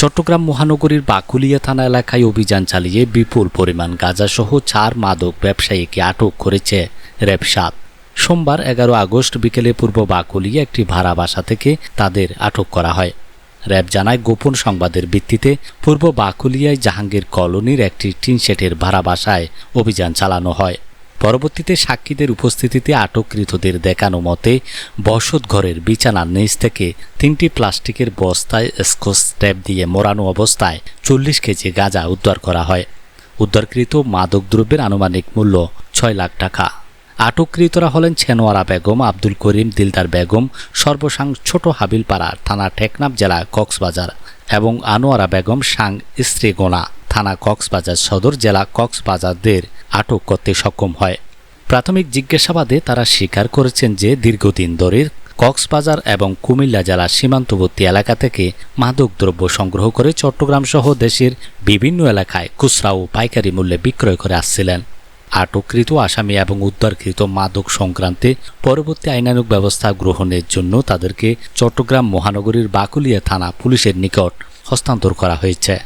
চট্টগ্রাম মহানগরীর বাকুলিয়া থানা এলাকায় অভিযান চালিয়ে বিপুল পরিমাণ গাঁজাসহ চার মাদক ব্যবসায়ীকে আটক করেছে র্যাব সাত সোমবার এগারো আগস্ট বিকেলে পূর্ব বাকুলিয়া একটি ভাড়া বাসা থেকে তাদের আটক করা হয়। র্যাব জানায় গোপন সংবাদের ভিত্তিতে পূর্ব বাকুলিয়ায় জাহাঙ্গীর কলোনির একটি টিনশেটের ভাড়া বাসায় অভিযান চালানো হয়। পরবর্তীতে সাক্ষীদের উপস্থিতিতে আটককৃতদের দেখানো মতে, বসত ঘরের বিছানার নিচ থেকে তিনটি প্লাস্টিকের বস্তায় স্কচ ট্যাপ দিয়ে মোড়ানো অবস্থায় চল্লিশ কেজি গাঁজা উদ্ধার করা হয়। উদ্ধারকৃত মাদকদ্রব্যের আনুমানিক মূল্য ছয় লাখ টাকা। আটককৃতরা হলেন ছেনোয়ারা বেগম, আব্দুল করিম, দিলদার বেগম, সর্বসাং ছোট হাবিলপাড়া থানা টেকনাফ জেলা কক্সবাজার এবং আনোয়ারা বেগম সাং স্ত্রীগোনা। থানা কক্সবাজার সদর জেলা কক্সবাজারদের আটক করতে সক্ষম হয়। প্রাথমিক জিজ্ঞাসাবাদে তারা স্বীকার করেছেন যে দীর্ঘদিন ধরে কক্সবাজার এবং কুমিল্লা জেলার সীমান্তবর্তী এলাকা থেকে মাদকদ্রব্য সংগ্রহ করে চট্টগ্রাম সহ দেশের বিভিন্ন এলাকায় খুচরা ও পাইকারি মূল্যে বিক্রয় করে আসছিলেন। আটককৃত আসামি এবং উদ্ধারকৃত মাদক সংক্রান্তে পরবর্তী আইনানুক ব্যবস্থা গ্রহণের জন্য তাদেরকে চট্টগ্রাম মহানগরীর বাকুলিয়া থানা পুলিশের নিকট হস্তান্তর করা হয়েছে।